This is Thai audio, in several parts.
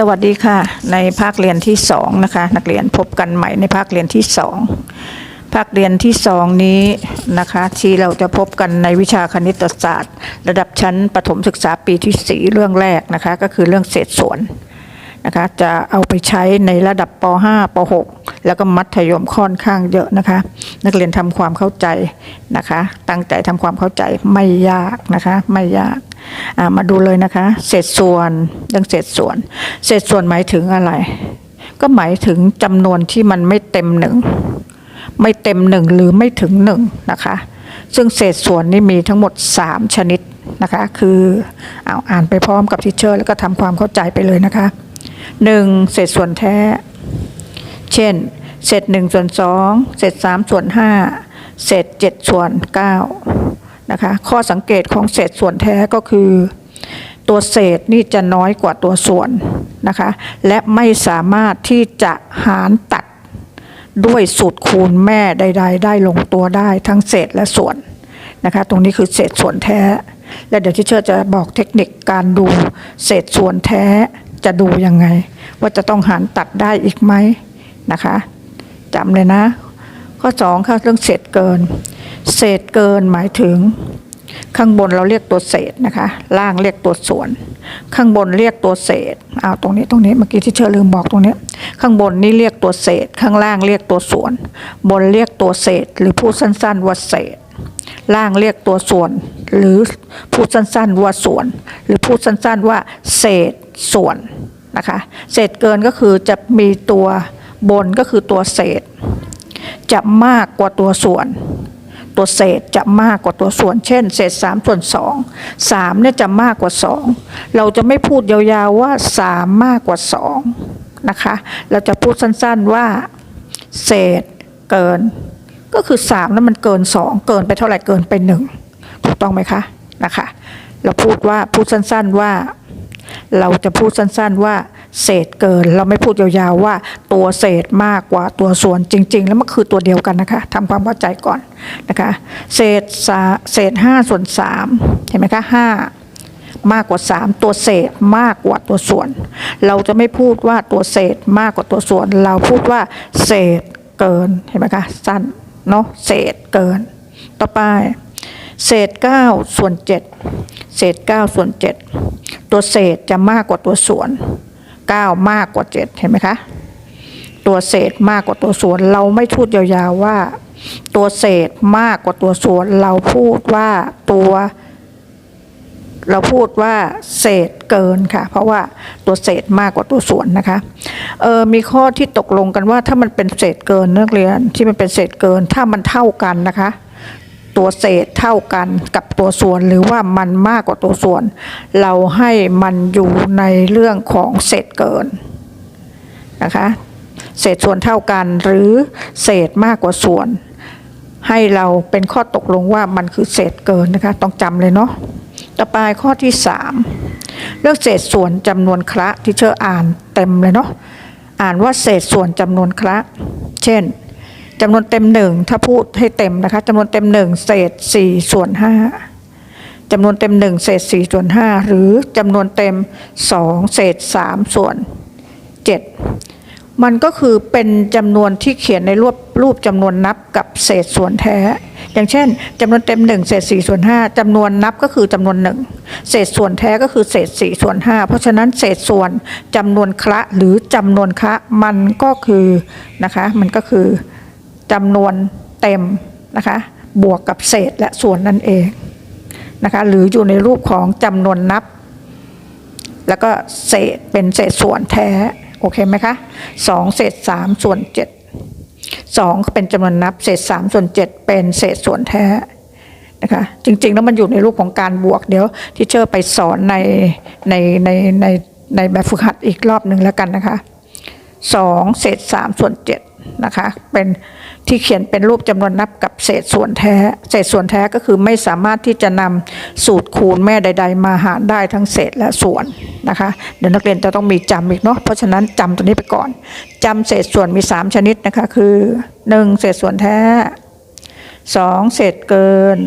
สวัสดีค่ะ ในภาคเรียนที่สองนะคะ นักเรียนพบกันใหม่ในภาคเรียนที่สองภาคเรียนที่สองนี้นะคะที่เราจะพบกันในวิชาคณิตศาสตร์ ระดับชั้นประถมศึกษาปีที่สี่เรื่องแรกนะคะ ก็คือเรื่องเศษส่วน นะคะจะเอาไปใช้ในระดับป .5 ป .6 แล้วก็มัธยมค่อนข้างเยอะนะคะ นักเรียนทำความเข้าใจนะคะ ตั้งใจทำความเข้าใจไม่ยากนะคะไม่ยากมาดูเลยนะคะ เศษส่วนเรื่องเศษส่วน เศษส่วนหมายถึงอะไร ก็หมายถึงจำนวนที่มันไม่เต็มหนึ่งไม่เต็มหนึ่งหรือไม่ถึงหนึ่งนะคะ ซึ่งเศษส่วนนี่มีทั้งหมด 3 ชนิดนะคะ คือเอาอ่านไปพร้อมกับทิเชอร์ แล้วก็ทำความเข้าใจไปเลยนะคะ 1. เศษส่วนแท้ เช่น เศษ1ส่วน2เศษ3ส่วน5เศษ7ส่วน9นะคะข้อสังเกตของเศษส่วนแท้ก็คือ ตัวเศษนี่จะน้อยกว่าตัวส่วนนะคะและไม่สามารถที่จะหารตัดด้วยสูตรคูณแม่ใด ๆ ได้ลงตัวได้ทั้งเศษและส่วนนะคะตรงนี้คือเศษส่วนแท้ และเดี๋ยวที่เชอร์จะบอกเทคนิคการดูเศษส่วนแท้ จะดูยังไง ว่าจะต้องหารตัดได้อีกไหมนะคะจำเลยนะ ข้อสองค่ะเรื่องเศษเกิน เศษเกินหมายถึง ข้างบนเราเรียกตัวเศษนะคะ ล่างเรียกตัวส่วน ข้างบนเรียกตัวเศษเอาตรงนี้ตรงนี้เมื่อกี้ที่เชอลืมบอกตรงนี้ ข้างบนนี่เรียกตัวเศษ ข้างล่างเรียกตัวส่วน บนเรียกตัวเศษ หรือพูดสั้น ๆ ว่าเศษล่างเรียกตัวส่วน หรือพูดสั้นๆว่าส่วน หรือพูดสั้นๆว่าเศษ ส่วนนะคะเศษเกินก็คือจะมีตัวบนก็คือตัวเศษ จะมากกว่าตัวส่วน ตัวเศษจะมากกว่าตัวส่วน เช่น เศษ3ส่วน2 3เนี่ยจะมากกว่า 2 เราจะไม่พูดยาวๆว่า 3 มากกว่า2นะคะเราจะพูดสั้นๆว่า เศษเกิน ก็คือ3นั้นมันเกิน 2 เกินไปเท่าไหร่เกินไป 1 ถูกต้องไหมคะนะคะเราพูดว่าพูดสั้นๆว่า เราจะพูดสั้นๆว่าเศษเกิน เราไม่พูดยาวๆว่าตัวเศษมากกว่าตัวส่วนจริง ๆ แล้วมันคือตัวเดียวกันนะคะทำความเข้าใจก่อนนะคะเศษเศษห้าส่วนสามเห็นไหมคะห้ามากกว่า 3 ตัวเศษมากกว่าตัวส่วน เราจะไม่พูดว่าตัวเศษมากกว่าตัวส่วน เราพูดว่าเศษเกินเห็นไหมคะสั้นเนาะเศษเกิน ต่อไป เศษ9ส่วน7เศษ9ส่วน7 ตัวเศษจะมากกว่าตัวส่วน 9 มากกว่า 7 เห็นไหมคะ ตัวเศษมากกว่าตัวส่วน เราไม่พูดยาวๆว่า ตัวเศษมากกว่าตัวส่วน เราพูดว่าตัว เราพูดว่าเศษเกินค่ะ เพราะว่าตัวเศษมากกว่าตัวส่วนนะคะเออมีข้อที่ตกลงกันว่าถ้ามันเป็นเศษเกินนักเรียนที่มันเป็นเศษเกิน ถ้ามันเท่ากันนะคะ ตัวเศษเท่ากันกับตัวส่วนหรือว่ามันมากกว่าตัวส่วน เราให้มันอยู่ในเรื่องของเศษเกินนะคะเศษส่วนเท่ากันหรือเศษมากกว่าส่วน ให้เราเป็นข้อตกลงว่ามันคือเศษเกินนะคะต้องจำเลยเนาะต่อไปข้อที่สามเรื่องเศษส่วนจำนวนคระที่เชออ่านเต็มเลยเนาะอ่านว่าเศษส่วนจำนวนคระเช่น จำนวนเต็มหนึ่งถ้าพูดให้เต็มนะคะจำนวนเต็มหนึ่งเศษสี่ส่วนห้าจำนวนเต็มหนึ่งเศษสี่ส่วนห้าหรือจำนวนเต็มสองเศษสามส่วนเจ็ดมันก็คือเป็นจำนวนที่เขียนในรูปรูปจำนวนนับกับเศษส่วนแท้ อย่างเช่นจำนวนเต็มหนึ่งเศษสี่ส่วนห้าจำนวนนับก็คือจำนวนหนึ่งเศษส่วนแท้ก็คือเศษสี่ส่วนห้าเพราะฉะนั้นเศษส่วนจำนวนคระหรือจำนวนคะมันก็คือนะคะมันก็คือ จำนวนเต็มนะคะบวกกับเศษและส่วนนั่นเองนะคะหรืออยู่ในรูปของจำนวนนับ แล้วก็เศษเป็นเศษส่วนแท้ โอเคไหมคะสองเศษสามส่วนเจ็ดสองเป็นจำนวนนับ เศษสามส่วนเจ็ดเป็นเศษส่วนแท้นะคะจริงๆแล้วมันอยู่ในรูปของการบวกเดี๋ยวที่เชอร์ไปสอนในในในในในแบบฝึกหัดอีกรอบหนึ่งแล้วกันนะคะสองเศษสามส่วนเจ็ดนะคะเป็น ที่เขียนเป็นรูปจำนวนนับกับเศษส่วนแท้ เศษส่วนแท้ก็คือไม่สามารถที่จะนำสูตรคูณแม่ใด ๆ มาหารได้ทั้งเศษและส่วนนะคะ เดี๋ยวนักเรียนจะต้องมีจำอีกเนาะ เพราะฉะนั้นจำตัวนี้ไปก่อนจำเศษส่วนมี 3 ชนิดนะคะ คือ 1. เศษส่วนแท้ 2. เศษเกิน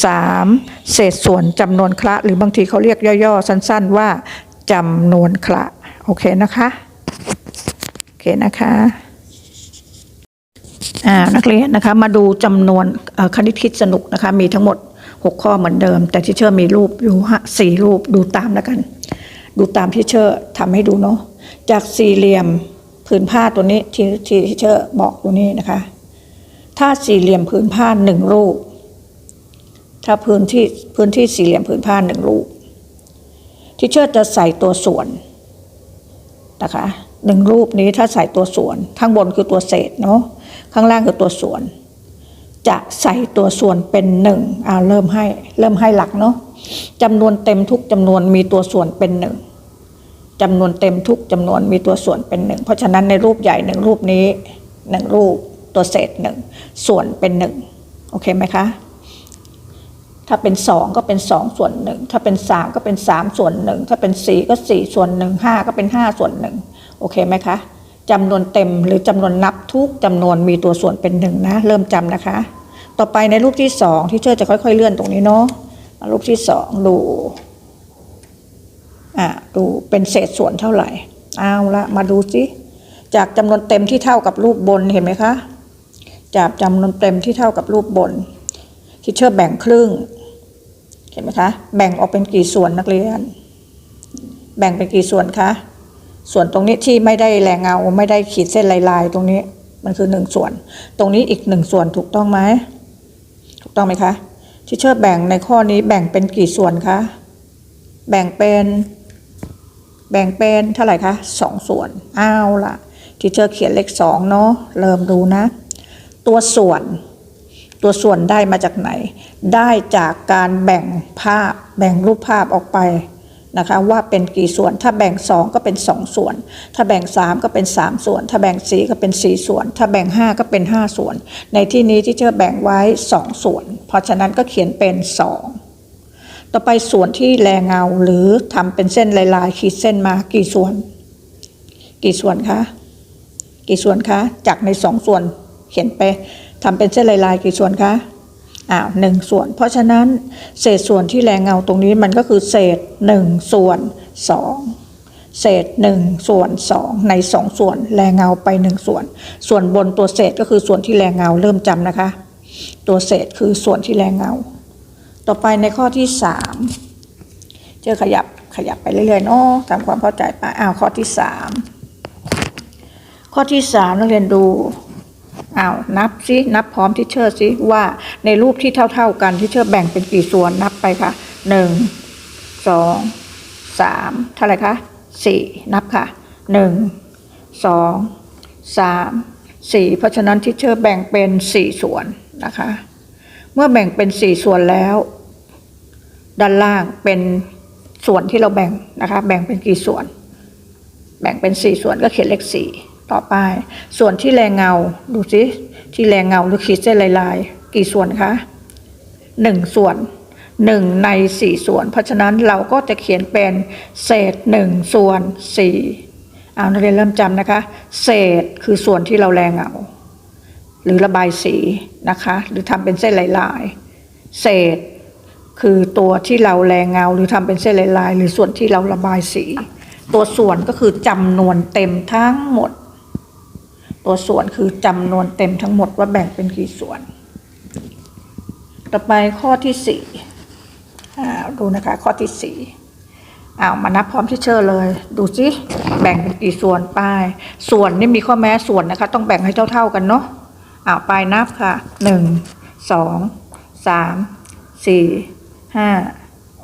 3. เศษส่วนจำนวนคละ หรือบางทีเขาเรียกย่อๆ สั้น ๆ ว่าจำนวนคละ โอเคนะคะ โอเคนะคะ นักเรียนนะคะมาดูจำนวนคณิตคิดสนุกนะคะมีทั้งหมด 6 ข้อเหมือนเดิม แต่ที่เชอร์มีรูปอยู่สี่รูปดูตามแล้วกัน ดูตามที่เชอร์ทำให้ดูเนาะจากสี่เหลี่ยมผืนผ้าตัวนี้ที่ที่ที่เชอร์บอกตัวนี้นะคะ ถ้าสี่เหลี่ยมผืนผ้าหนึ่งรูป ถ้าพื้นที่พื้นที่สี่เหลี่ยมผืนผ้าหนึ่งรูป ที่เชอร์จะใส่ตัวส่วนนะคะหนึ่งรูปนี้ถ้าใส่ตัวส่วนข้างบนคือตัวเศษเนาะ ข้างล่างคือตัวส่วน จะใส่ตัวส่วนเป็นหนึ่งเอาเริ่มให้เริ่มให้หลักเนาะจำนวนเต็มทุกจำนวนมีตัวส่วนเป็นหนึ่งจำนวนเต็มทุกจำนวนมีตัวส่วนเป็นหนึ่งเพราะฉะนั้นในรูปใหญ่หนึ่งรูปนี้หนึ่งรูปตัวเศษหนึ่งส่วนเป็นหนึ่งโอเคไหมคะถ้าเป็นสองก็เป็นสองส่วนหนึ่งถ้าเป็นสามก็เป็นสามส่วนหนึ่งถ้าเป็นสี่ก็สี่ส่วนหนึ่งห้าก็เป็นห้าส่วนหนึ่งโอเคไหมคะ จำนวนเต็มหรือจำนวนนับทุกจำนวนมีตัวส่วนเป็นหนึ่งนะ เริ่มจำนะคะ ต่อไปในรูปที่สองที่เชื่อจะค่อย ๆ เลื่อนตรงนี้เนาะรูปที่สองดูอ่าดูเป็นเศษส่วนเท่าไหร่เอาละมาดูสิจากจำนวนเต็มที่เท่ากับรูปบนเห็นไหมคะ จากจำนวนเต็มที่เท่ากับรูปบน ที่เชื่อแบ่งครึ่ง เห็นไหมคะ แบ่งออกเป็นกี่ส่วนนักเรียน แบ่งเป็นกี่ส่วนคะ ส่วนตรงนี้ที่ไม่ได้แรงเงาไม่ได้ขีดเส้นลายๆ ตรงนี้มันคือหนึ่งส่วน ตรงนี้อีกหนึ่งส่วนถูกต้องไหมถูกต้องไหมคะที่เชื่อแบ่งในข้อนี้แบ่งเป็นกี่ส่วนคะแบ่งเป็นแบ่งเป็นเท่าไหร่คะสองส่วนอ้าวละที่เชอร์เขียนเลขสองเนาะเริ่มดูนะ ตัวส่วนตัวส่วนได้มาจากไหน ได้จากการแบ่งภาพแบ่งรูปภาพออกไป นะคะว่าเป็นกี่ส่วน ถ้าแบ่งสองก็เป็นสองส่วน ถ้าแบ่งสามก็เป็นสามส่วน ถ้าแบ่งสี่ก็เป็นสี่ส่วน ถ้าแบ่งห้าก็เป็นห้าส่วน ในที่นี้ที่เจอแบ่งไว้สองส่วน เพราะฉะนั้นก็เขียนเป็นสองต่อไปส่วนที่แลเงาหรือทำเป็นเส้นลายๆขีดเส้นมากี่ส่วน กี่ส่วนคะกี่ส่วนคะจากในสองส่วนเขียนไปทำเป็นเส้นลายๆกี่ส่วนคะ อ้าวหนึ่งส่วน เพราะฉะนั้นเศษส่วนที่แรงเงาตรงนี้มันก็คือเศษหนึ่งส่วนสองเศษหนึ่งส่วนสองในสองส่วนแรงเงาไปหนึ่งส่วน ส่วนบนตัวเศษก็คือส่วนที่แรงเงาเริ่มจำนะคะ ตัวเศษคือส่วนที่แรงเงา ต่อไปในข้อที่สามเจอขยับขยับไปเรื่อยๆเนาะตามความเข้าใจไปอ้าวข้อที่สามข้อที่สามนักเรียนดู อ้าวนับสินับพร้อมที่เชอร์สิว่าในรูปที่เท่า ๆกันที่เชอร์แบ่งเป็นกี่ส่วนนับไปค่ะหนึ่งสองสามเท่าไหร่คะสี่นับค่ะหนึ่งสองสามสี่เพราะฉะนั้นที่เชอร์แบ่งเป็นสี่ส่วนนะคะ เมื่อแบ่งเป็นสี่ส่วนแล้ว ด้านล่างเป็นส่วนที่เราแบ่งนะคะ แบ่งเป็นกี่ส่วน แบ่งเป็นสี่ส่วนก็เขียนเลขสี่ ต่อไป ส่วนที่แรงเงา ดูสิที่แรงเงาหรือขีดเส้นลายๆ กี่ส่วนคะหนึ่งส่วนหนึ่งในสี่ส่วน เพราะฉะนั้นเราก็จะเขียนเป็นเศษหนึ่งส่วนสี่เอานักเรียนเริ่มจำนะคะ เศษคือส่วนที่เราแรงเงา หรือระบายสีนะคะ หรือทำเป็นเส้นลายๆ เศษคือตัวที่เราแรงเงา หรือทำเป็นเส้นลายๆ หรือส่วนที่เราระบายสี ตัวส่วนก็คือจำนวนเต็มทั้งหมด ตัวส่วนคือจำนวนเต็มทั้งหมดว่าแบ่งเป็นกี่ส่วน ต่อไปข้อที่สี่อ่าดูนะคะข้อที่สี่อ้าวมานับพร้อมที่เชอร์เลย ดูสิแบ่งเป็นกี่ส่วนไป ส่วนนี่มีข้อแม้ส่วนนะคะ ต้องแบ่งให้เท่า ๆกันเนาะอ้าวไปนับค่ะหนึ่งสองสามสี่ห้า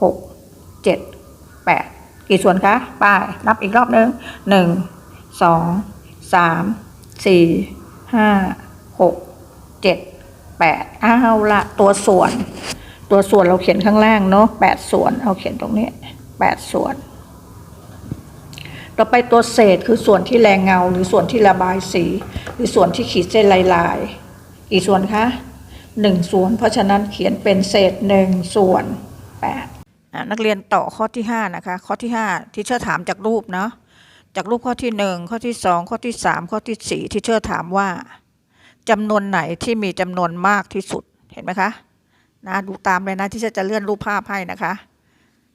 หกเจ็ดแปดกี่ส่วนคะไปนับอีกรอบนึงหนึ่งสองสาม สี่ห้าหกเจ็ดแปดอ้าวละตัวส่วน ตัวส่วนเราเขียนข้างล่างเนาะแปดส่วนเอาเขียนตรงนี้แปดส่วน ต่อไปตัวเศษคือส่วนที่แรงเงา หรือส่วนที่ระบายสี หรือส่วนที่ขีดเส้นลายๆกี่ส่วนคะหนึ่งส่วน เพราะฉะนั้นเขียนเป็นเศษหนึ่งส่วนแปดนักเรียนต่อข้อที่ห้านะคะ ข้อที่ห้าที่เชอร์ถามจากรูปเนาะ จากรูปข้อที่หนึ่งข้อที่สองข้อที่สามข้อที่สี่ที่เชอร์ถามว่าจำนวนไหนที่มีจำนวนมากที่สุดเห็นไหมคะนะดูตามเลยนะที่เชอร์จะเลื่อนรูปภาพให้นะคะ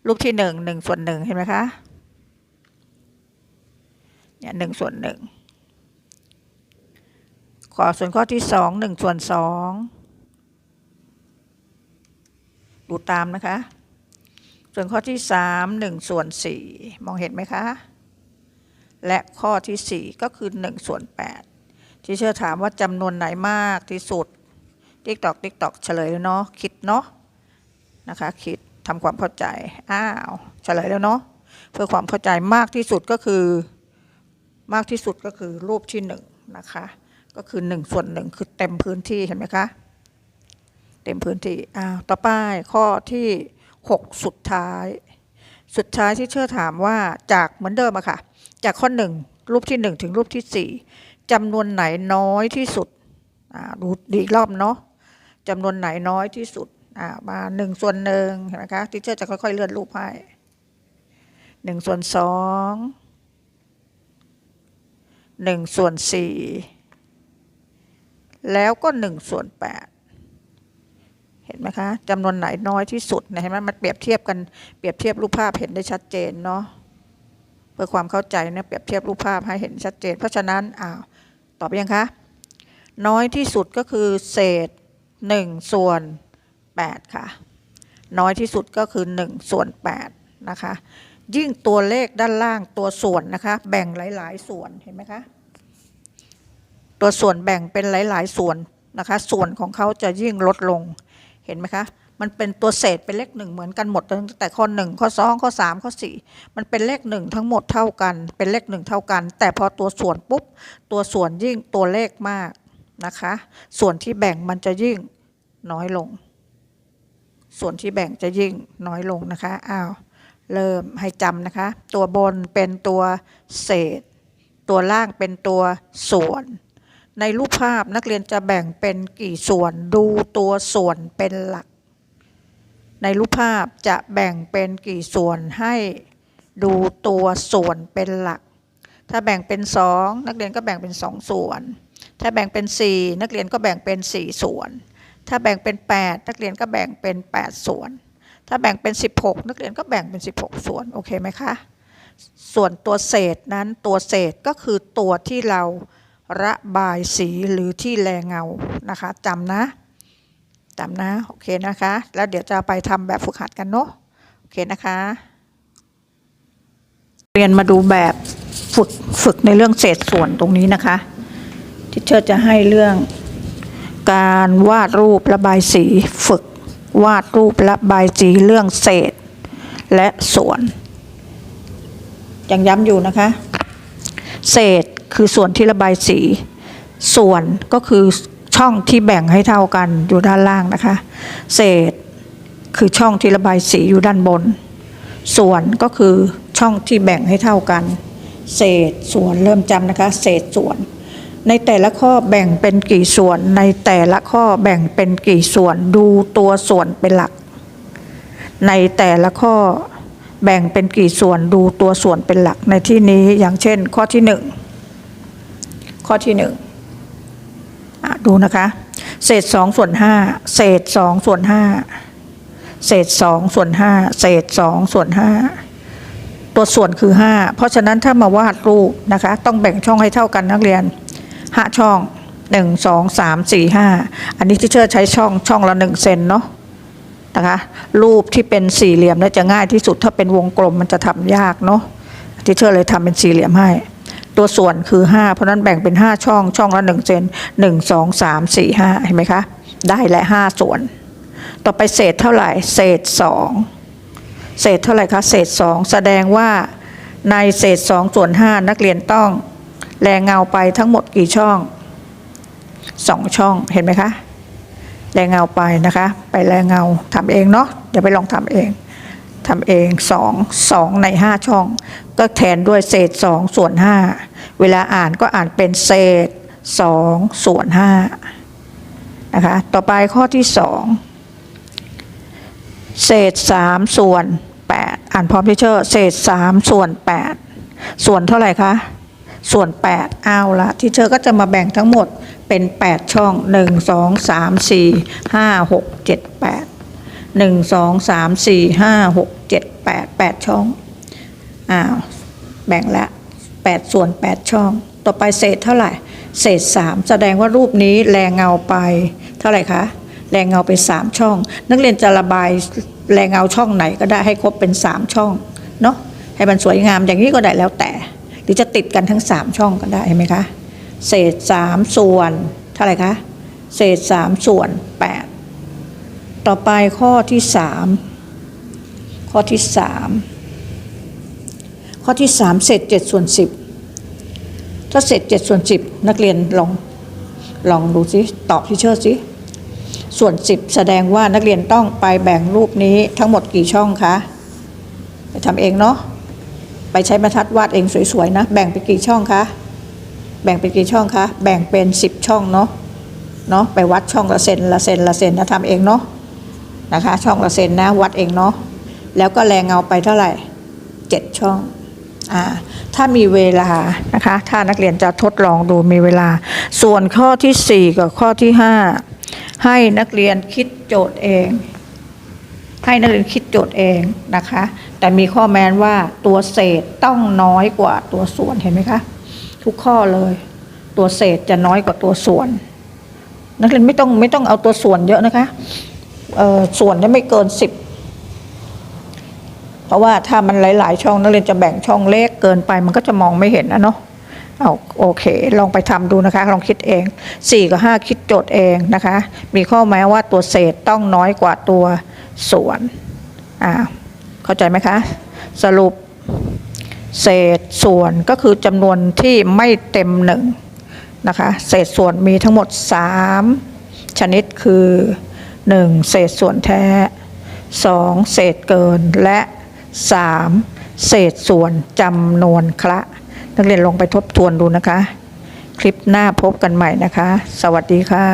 รูปที่หนึ่งหนึ่งส่วนหนึ่งเห็นไหมคะเนี่ยหนึ่งส่วนหนึ่งขอส่วนข้อที่สองหนึ่งส่วนสองดูตามนะคะ ส่วนข้อที่สามหนึ่งส่วนสี่มองเห็นไหมคะ และข้อที่สี่ก็คือหนึ่งส่วนแปดที่เชื่อถามว่าจำนวนไหนมากที่สุดติ๊กตอกติ๊กตอกเฉลยแล้วเนาะคิดเนาะนะคะคิดทำความเข้าใจอ้าวเฉลยแล้วเนาะเพื่อความเข้าใจมากที่สุดก็คือ มากที่สุดก็คือรูปที่หนึ่งนะคะก็คือหนึ่งส่วนหนึ่งคือเต็มพื้นที่เห็นไหมคะเต็มพื้นที่อ้าวต่อไปข้อที่หกสุดท้าย สุดท้ายที่เชื่อถามว่าจากเหมือนเดิมอะค่ะ จากข้อหนึ่งรูปที่หนึ่งถึงรูปที่สี่จำนวนไหนน้อยที่สุดดูอีกรอบเนาะจำนวนไหนน้อยที่สุดมาหนึ่งส่วนหนึ่งเห็นไหมคะที่เชื่อจะค่อยๆเลื่อนรูปให้หนึ่งส่วนสองหนึ่งส่วนสี่แล้วก็หนึ่งส่วนแปด เห็นไหมคะจำนวนไหนน้อยที่สุดเนี่ยเห็นไหมมันเปรียบเทียบกันเปรียบเทียบรูปภาพเห็นได้ชัดเจนเนาะเพื่อความเข้าใจเนี่ยเปรียบเทียบรูปภาพให้เห็นชัดเจน เพราะฉะนั้นอ้าวตอบยังคะน้อยที่สุดก็คือเศษ1ส่วน8ค่ะ น้อยที่สุดก็คือ1ส่วน8นะคะ ยิ่งตัวเลขด้านล่างตัวส่วนนะคะ แบ่งหลาย ๆ ส่วนเห็นไหมคะตัวส่วนแบ่งเป็นหลาย ๆ ส่วนนะคะ ส่วนของเขาจะยิ่งลดลง เห็นไหมคะ มันเป็นตัวเศษเป็นเลขหนึ่งเหมือนกันหมดตั้งแต่ข้อหนึ่งข้อสองข้อสามข้อสี่มันเป็นเลขหนึ่งทั้งหมดเท่ากัน เป็นเลขหนึ่งเท่ากัน แต่พอตัวส่วนปุ๊บ ตัวส่วนยิ่งตัวเลขมากนะคะ ส่วนที่แบ่งมันจะยิ่งน้อยลง ส่วนที่แบ่งจะยิ่งน้อยลงนะคะอ้าวเริ่มให้จำนะคะ ตัวบนเป็นตัวเศษ ตัวล่างเป็นตัวส่วน ในรูปภาพนักเรียนจะแบ่งเป็นกี่ส่วนดูตัวส่วนเป็นหลัก ในรูปภาพจะแบ่งเป็นกี่ส่วนให้ดูตัวส่วนเป็นหลัก ถ้าแบ่งเป็นสองนักเรียนก็แบ่งเป็นสองส่วน ถ้าแบ่งเป็นสี่นักเรียนก็แบ่งเป็นสี่ส่วน ถ้าแบ่งเป็นแปดนักเรียนก็แบ่งเป็นแปดส่วน ถ้าแบ่งเป็นสิบหกนักเรียนก็แบ่งเป็นสิบหกส่วนโอเคไหมคะส่วนตัวเศษนั้นตัวเศษก็คือตัวที่เรา ระบายสีหรือที่แลเงานะคะจำนะจำนะโอเคนะคะ แล้วเดี๋ยวจะไปทำแบบฝึกหัดกันเนาะโอเคนะคะ เรียนมาดูแบบฝึกฝึกในเรื่องเศษส่วนตรงนี้นะคะที่เชอร์จะให้เรื่องการวาดรูประบายสีฝึกวาดรูประบายสีเรื่องเศษและส่วนยังย้ำอยู่นะคะ เศษ คือส่วนที่ระบายสี ส่วนก็คือช่องที่แบ่งให้เท่ากันอยู่ด้านล่างนะคะ เศษคือช่องที่ระบายสีอยู่ด้านบน ส่วนก็คือช่องที่แบ่งให้เท่ากัน เศษส่วนเริ่มจำนะคะ เศษส่วน ในแต่ละข้อแบ่งเป็นกี่ส่วน ในแต่ละข้อแบ่งเป็นกี่ส่วน ดูตัวส่วนเป็นหลัก ในแต่ละข้อแบ่งเป็นกี่ส่วนดูตัวส่วนเป็นหลักในที่นี้อย่างเช่น ข้อที่หนึ่ง ข้อที่หนึ่งดูนะคะ เศษสองส่วนห้าเศษสองส่วนห้าเศษสองส่วนห้าเศษสองส่วนห้าตัวส่วนคือห้าเพราะฉะนั้นถ้ามาวาดรูปนะคะ ต้องแบ่งช่องให้เท่ากันนักเรียนห้าช่องหนึ่งสองสามสี่ห้าอันนี้ที่เชื่อใช้ช่องช่องละหนึ่งเซนเนาะนะคะ รูปที่เป็นสี่เหลี่ยมเนี่ยจะง่ายที่สุดถ้าเป็นวงกลมมันจะทำยากเนาะที่เชื่อเลยทำเป็นสี่เหลี่ยมให้ ตัวส่วนคือ 5 เพราะนั้นแบ่งเป็น 5 ช่องช่องละ1เซน1 2 3 4 5 เห็นไหมคะ ได้และ 5 ส่วน ต่อไปเศษเท่าไหร่ เศษ 2 เศษเท่าไหร่คะ เศษ 2 แสดงว่าในเศษ 2 ส่วน 5 นักเรียนต้อง แรงเงาไปทั้งหมดกี่ช่อง 2 ช่องเห็นไหมคะ แรงเงาไปนะคะ ไปแรงเงาทำเองเนาะเดี๋ยวไปลองทำเองทำเองสองสองในห้าช่อง ก็แทนด้วยเศษสองส่วนห้า เวลาอ่านก็อ่านเป็นเศษสองส่วนห้านะคะต่อไปข้อที่สองเศษสามส่วนแปดอ่านพร้อมที่เชอร์เศษสามส่วนแปดส่วนเท่าไหร่คะส่วนแปดเอาละที่เชอร์ก็จะมาแบ่งทั้งหมดเป็นแปดช่องหนึ่งสองสามสี่ห้าหกเจ็ดแปดหนึ่งสองสามสี่ห้าหกเจ็ดแปดแปดช่องอ้าวแบ่งและแป 8 ส่วน 8 ช่อง ต่อไปเศษเท่าไหร่ เศษ 3 แสดงว่ารูปนี้แรงเงาไป เท่าไหร่คะ แรงเงาไป 3 ช่อง นักเรียนจะระบายแรงเงาช่องไหนก็ได้ให้ครบเป็น 3 ช่อง เนาะให้มันสวยงามอย่างนี้ก็ได้แล้วแต่ หรือจะติดกันทั้ง 3 ช่องก็ได้เห็นไหมคะ เศษ 3 ส่วน เท่าไหร่คะ เศษ 3 ส่วน 8 ต่อไปข้อที่ 3 ข้อที่ 3ข้อที่ 3 เศษ7ส่วน 10 ถ้าเศษ7ส่วน10นักเรียนลองลองดูสิตอบทีเชื่อสิส่วน10แสดงว่านักเรียนต้องไปแบ่งรูปนี้ทั้งหมดกี่ช่องคะไปทำเองเนาะไปใช้บรรทัดวาดเองสวยๆนะ แบ่งเป็นกี่ช่องคะแบ่งเป็นกี่ช่องคะแบ่งเป็น10ช่องเนาะเนาะไปวัดช่องละเซนละเซนละเซนนะทำเองเนาะนะคะ ช่องละเซนนะวัดเองเนาะแล้วก็แรงเงาไปเท่าไหร่7ช่อง ถ้ามีเวลานะคะ ถ้านักเรียนจะทดลองดูมีเวลา ส่วนข้อทีสี่ 4 กับข้อที่ 5 ให้นักเรียนคิดโจทย์เอง ให้นักเรียนคิดโจทย์เองนะคะ แต่มีข้อแม้นว่าตัวเศษต้องน้อยกว่าตัวส่วนเห็นไหมคะ ทุกข้อเลย ตัวเศษจะน้อยกว่าตัวส่วน นักเรียนไม่ต้องไม่ต้องเอาตัวส่วนเยอะนะคะส่วนจะไม่เกินสิบ เพราะว่าถ้ามันหลาย ๆ ช่องนักเรียนจะแบ่งช่องเล็กเกินไปมันก็จะมองไม่เห็นนะเนาะเอาโอเค ลองไปทำดูนะคะ ลองคิดเองสี่กับห้าคิดโจทย์เองนะคะ มีข้อแม้ว่าตัวเศษต้องน้อยกว่าตัวส่วนอ่าเข้าใจไหมคะ สรุปเศษส่วนก็คือจำนวนที่ไม่เต็มหนึ่งนะคะ เศษส่วนมีทั้งหมด 3 ชนิดคือ 1. เศษส่วนแท้ 2. เศษเกินและ 3. เศษส่วนจำนวนคละ นักเรียนลองไปทบทวนดูนะคะ คลิปหน้าพบกันใหม่นะคะ สวัสดีค่ะ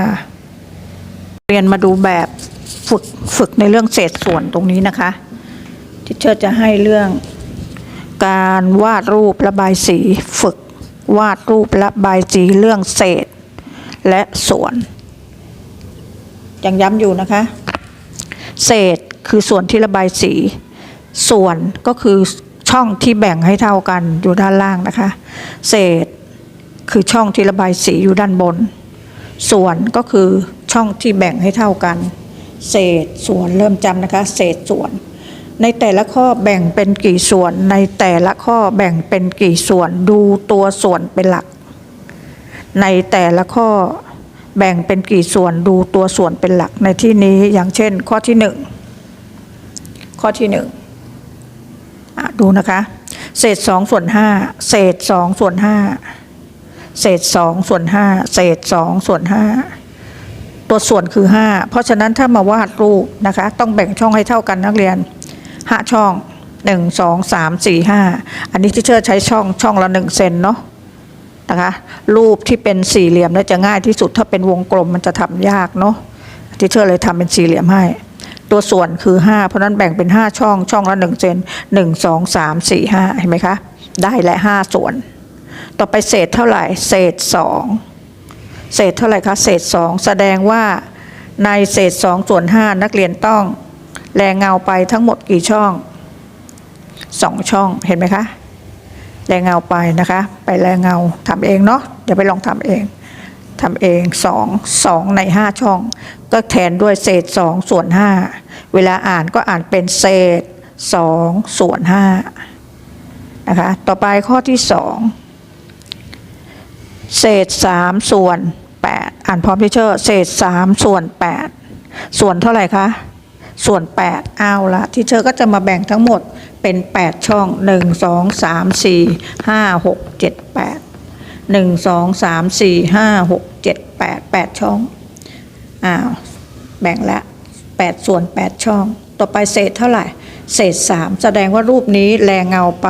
เรียนมาดูแบบฝึกฝึกในเรื่องเศษส่วนตรงนี้นะคะที่เชิดจะให้เรื่องการวาดรูประบายสี ฝึกวาดรูประบายสีเรื่องเศษ และส่วน ยังย้ำอยู่นะคะ เศษคือส่วนที่ระบายสี ส่วนก็คือช่องที่แบ่งให้เท่ากันอยู่ด้านล่างนะคะ เศษคือช่องที่ระบายสีอยู่ด้านบน ส่วนก็คือช่องที่แบ่งให้เท่ากัน เศษส่วนเริ่มจำนะคะ เศษส่วน ในแต่ละข้อแบ่งเป็นกี่ส่วน ในแต่ละข้อแบ่งเป็นกี่ส่วน ดูตัวส่วนเป็นหลัก ในแต่ละข้อแบ่งเป็นกี่ส่วนดูตัวส่วนเป็นหลักในที่นี้อย่างเช่น ข้อที่หนึ่งข้อที่หนึ่ง ดูนะคะ เศษสองส่วนห้าเศษสองส่วนห้าเศษสองส่วนห้าเศษสองส่วนห้าตัวส่วนคือห้าเพราะฉะนั้นถ้ามาวาดรูปนะคะ ต้องแบ่งช่องให้เท่ากันนักเรียนหาช่องหนึ่งสองสามสี่ห้าอันนี้ที่เชอร์ใช้ช่องช่องละหนึ่งเซนเนาะนะคะ รูปที่เป็นสี่เหลี่ยมเนี่ยจะง่ายที่สุดถ้าเป็นวงกลมมันจะทำยากเนาะที่เชอร์เลยทำเป็นสี่เหลี่ยมให้ ตัวส่วนคือห้าเพราะนั้นแบ่งเป็นห้าช่องช่องละหนึ่งเซนหนึ่งสองสามสี่ห้าเห็นไหมคะ ได้และห้าส่วน ต่อไปเศษเท่าไหร่ เศษสองเศษเท่าไหร่คะ เศษสองแสดงว่าในเศษสองส่วนห้านักเรียนต้อง แรงเงาไปทั้งหมดกี่ช่องสองช่องเห็นไหมคะ แรงเงาไปนะคะ ไปแรงเงาทำเองเนาะอย่าไปลองทำเองทำเองสองสองในห้าช่อง ก็แทนด้วยเศษสองส่วนห้า เวลาอ่านก็อ่านเป็นเศษสองส่วนห้านะคะต่อไปข้อที่สองเศษสามส่วนแปดอ่านพร้อมที่เชอร์เศษสามส่วนแปดส่วนเท่าไหร่คะส่วน 8 เอาละที่เธอก็จะมาแบ่งทั้งหมดเป็น 8 ช่อง 1 2 3 4 5 6 7 8 1 2 3 4 5 6 7 8 8 ช่องอ้าวแบ่งละ 8 ส่วน 8 ช่อง ต่อไปเศษเท่าไหร่ เศษ 3 แสดงว่ารูปนี้แรงเงาไป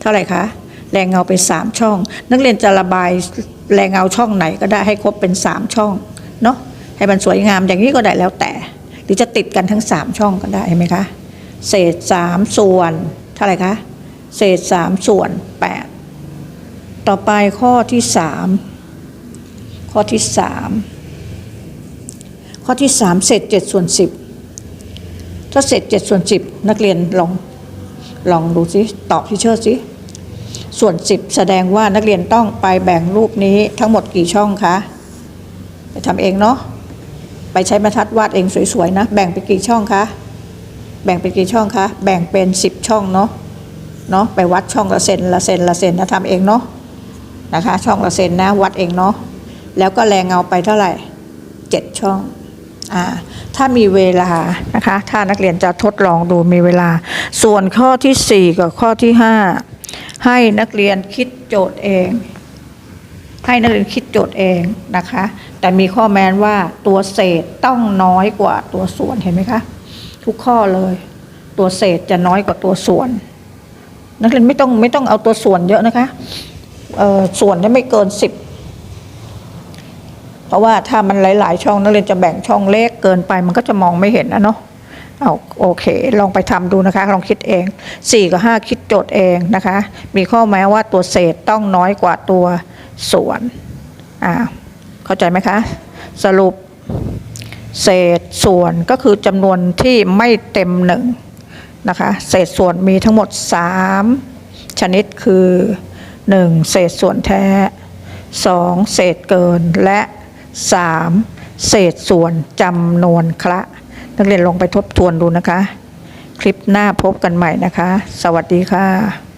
เท่าไหร่คะ แรงเงาไป 3 ช่อง นักเรียนจะระบายแรงเงาช่องไหนก็ได้ให้ครบเป็น 3 ช่อง เนาะให้มันสวยงามอย่างนี้ก็ได้แล้วแต่ หรือจะติดกันทั้งสามช่องก็ได้เห็นไหมคะ เศษสามส่วน เท่าไหร่คะ เศษสามส่วนแปดต่อไปข้อที่สามข้อที่สาม ข้อที่สามเศษเจ็ดส่วนสิบถ้าเศษเจ็ดส่วนสิบนักเรียนลองลองดูสิตอบที่เชื่อสิส่วน 10 แสดงว่านักเรียนต้องไปแบ่งรูปนี้ทั้งหมดกี่ช่องคะไปทำเองเนาะไปใช้บรรทัดวาดเองสวยๆนะแบ่งไปกี่ช่องคะแบ่งเป็นกี่ช่องคะแบ่งเป็น 10 ช่องเนาะเนาะไปวัดช่องละเซนละเซนละเซนนะทำเองเนาะนะคะช่องละเซนนะวัดเองเนาะแล้วก็แรงเงาไปเท่าไหร่ 7 ช่อง ถ้ามีเวลานะคะ ถ้านักเรียนจะทดลองดูมีเวลา ส่วนข้อทีสี่ 4 กับข้อที่ 5 ให้นักเรียนคิดโจทย์เอง ให้นักเรียนคิดโจทย์เองนะคะ แต่มีข้อแม้นว่าตัวเศษต้องน้อยกว่าตัวส่วนเห็นไหมคะ ทุกข้อเลย ตัวเศษจะน้อยกว่าตัวส่วน นักเรียนไม่ต้องไม่ต้องเอาตัวส่วนเยอะนะคะส่วนเนี่ยไม่เกินสิบ เพราะว่าถ้ามันหลายๆ ช่องนักเรียนจะแบ่งช่องเล็กเกินไปมันก็จะมองไม่เห็นนะเนาะเอาโอเค ลองไปทำดูนะคะ ลองคิดเอง 4 กับ 5 คิดโจทย์เองนะคะ มีข้อแม้ว่าตัวเศษต้องน้อยกว่าตัวส่วนอ่าเข้าใจไหมคะ สรุปเศษส่วนก็คือจำนวนที่ไม่เต็มหนึ่งนะคะ เศษส่วนมีทั้งหมด 3 ชนิดคือ 1. เศษส่วนแท้ 2. เศษเกินและ 3. เศษส่วนจำนวนคละ นักเรียนลองไปทบทวนดูนะคะ คลิปหน้าพบกันใหม่นะคะ สวัสดีค่ะ